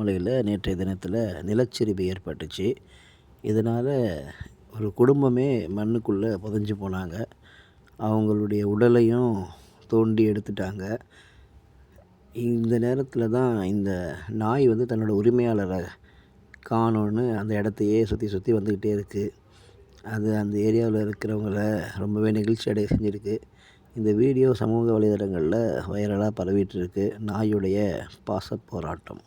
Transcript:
திருவண்ணாமலையில் நேற்றைய தினத்தில் நிலச்சரிவு ஏற்பட்டுச்சு. இதனால் ஒரு குடும்பமே மண்ணுக்குள்ளே புதைஞ்சு போனாங்க. அவங்களுடைய உடலையும் தோண்டி எடுத்துட்டாங்க. இந்த நேரத்தில் தான் இந்த நாய் வந்து தன்னோட உரிமையாளரை காணோன்னு அந்த இடத்தையே சுற்றி சுற்றி வந்துக்கிட்டே இருக்குது அது அந்த ஏரியாவில் இருக்கிறவங்கள ரொம்பவே நெகிழ்ச்சி அடைய செஞ்சுருக்கு. இந்த வீடியோ சமூக வலைதளங்களில் வைரலாக பரவிட்டுருக்கு நாயுடைய பாச போராட்டம்.